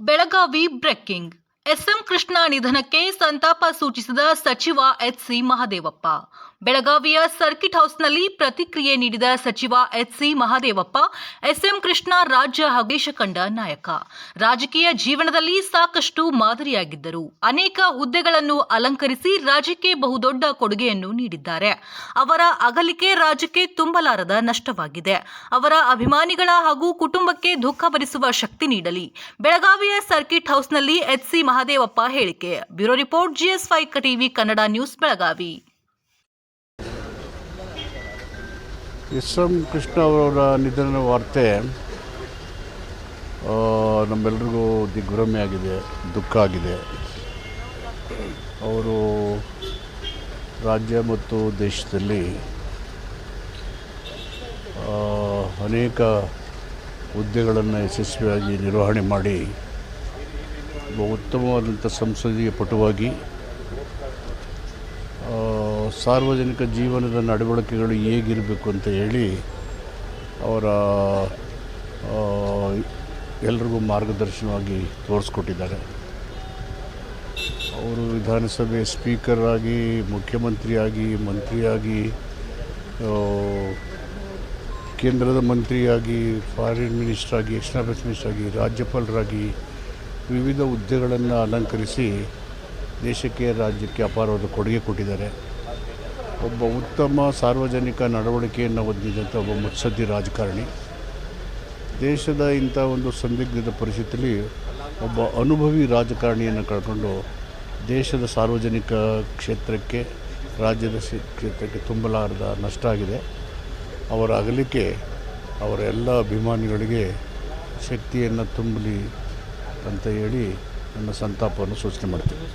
Belagavi breaking S M Krishna ನಿಧನಕ್ಕೆ ಸಂತಾಪ ಸೂಚಿಸಿದ ಸಚಿವ ಎಚ್ಸಿ ಮಹದೇವಪ್ಪ. ಬೆಳಗಾವಿಯ ಸರ್ಕಿಟ್ ಹೌಸ್ನಲ್ಲಿ ಪ್ರತಿಕ್ರಿಯೆ ನೀಡಿದ ಸಚಿವ ಎಚ್ಸಿ ಮಹದೇವಪ್ಪ, ಎಸ್ಎಂ ಕೃಷ್ಣ ರಾಜ್ಯ ಹಗೇಶ ಕಂಡ ನಾಯಕ. ರಾಜಕೀಯ ಜೀವನದಲ್ಲಿ ಸಾಕಷ್ಟು ಮಾದರಿಯಾಗಿದ್ದರು. ಅನೇಕ ಹುದ್ದೆಗಳನ್ನು ಅಲಂಕರಿಸಿ ರಾಜ್ಯಕ್ಕೆ ಬಹುದೊಡ್ಡ ಕೊಡುಗೆಯನ್ನು ನೀಡಿದ್ದಾರೆ. ಅವರ ಅಗಲಿಕೆ ರಾಜ್ಯಕ್ಕೆ ತುಂಬಲಾರದ ನಷ್ಟವಾಗಿದೆ. ಅವರ ಅಭಿಮಾನಿಗಳ ಹಾಗೂ ಕುಟುಂಬಕ್ಕೆ ದುಃಖ ಭರಿಸುವ ಶಕ್ತಿ ನೀಡಲಿ. ಬೆಳಗಾವಿಯ ಸರ್ಕಿಟ್ ಹೌಸ್ನಲ್ಲಿ ಎಚ್ಸಿ ಮಹದೇವಪ್ಪ ಹೇಳಿಕೆ. Bureau report GS five TV, Kannada news, Belagavi. S M Krishna ಅವರ ನಿಧನ ವಾರ್ತೆ ನಮ್ಮೆಲ್ರಿಗೂ ದಿಗ್ಭ್ರಮೆ ಆಗಿದೆ, ದುಃಖ ಆಗಿದೆ. ಅವರು ರಾಜ್ಯ ಮತ್ತು ದೇಶದಲ್ಲಿ ಅನೇಕ ಹುದ್ದೆಗಳನ್ನು ಯಶಸ್ವಿಯಾಗಿ ನಿರ್ವಹಣೆ ಮಾಡಿ ಉತ್ತಮವಾದಂಥ ಸಂಸದೀಯ ಪಟುವಾಗಿ ಸಾರ್ವಜನಿಕ ಜೀವನದ ನಡವಳಿಕೆಗಳು ಹೇಗಿರಬೇಕು ಅಂತ ಹೇಳಿ ಅವರ ಎಲ್ರಿಗೂ ಮಾರ್ಗದರ್ಶನವಾಗಿ ತೋರಿಸ್ಕೊಟ್ಟಿದ್ದಾರೆ. ಅವರು ವಿಧಾನಸಭೆ ಸ್ಪೀಕರ್ ಆಗಿ ಮುಖ್ಯಮಂತ್ರಿಯಾಗಿ ಮಂತ್ರಿಯಾಗಿ ಕೇಂದ್ರದ ಮಂತ್ರಿಯಾಗಿ, ಫಾರಿನ್ ಮಿನಿಸ್ಟ್ರಾಗಿ ಎಕ್ಸ್ಟರ್ನಲ್ ಅಫೇರ್ಸ್ ಮಿನಿಸ್ಟರ್ ಆಗಿ, ರಾಜ್ಯಪಾಲರಾಗಿ ವಿವಿಧ ಹುದ್ದೆಗಳನ್ನು ಅಲಂಕರಿಸಿ ದೇಶಕ್ಕೆ ರಾಜ್ಯಕ್ಕೆ ಅಪಾರವಾದ ಕೊಡುಗೆ ಕೊಟ್ಟಿದ್ದಾರೆ. ಒಬ್ಬ ಉತ್ತಮ ಸಾರ್ವಜನಿಕ ನಡವಳಿಕೆಯನ್ನು ಹೊಂದಿದಂಥ ಒಬ್ಬ ಮುತ್ಸದ್ದಿ ರಾಜಕಾರಣಿ. ದೇಶದ ಇಂಥ ಒಂದು ಸಂದಿಗ್ಧದ ಪರಿಸ್ಥಿತಿಯಲ್ಲಿ ಒಬ್ಬ ಅನುಭವಿ ರಾಜಕಾರಣಿಯನ್ನು ಕಳ್ಕೊಂಡು ದೇಶದ ಸಾರ್ವಜನಿಕ ಕ್ಷೇತ್ರಕ್ಕೆ, ರಾಜ್ಯದ ಕ್ಷೇತ್ರಕ್ಕೆ ತುಂಬಲಾರದ ನಷ್ಟ ಆಗಿದೆ. ಅವರ ಅಗಲಿಕೆ ಅವರ ಎಲ್ಲ ಅಭಿಮಾನಿಗಳಿಗೆ ಶಕ್ತಿಯನ್ನು ತುಂಬಲಿ ಅಂತ ಹೇಳಿ ನನ್ನ ಸಂತಾಪವನ್ನು ಸೂಚನೆ ಮಾಡ್ತೀನಿ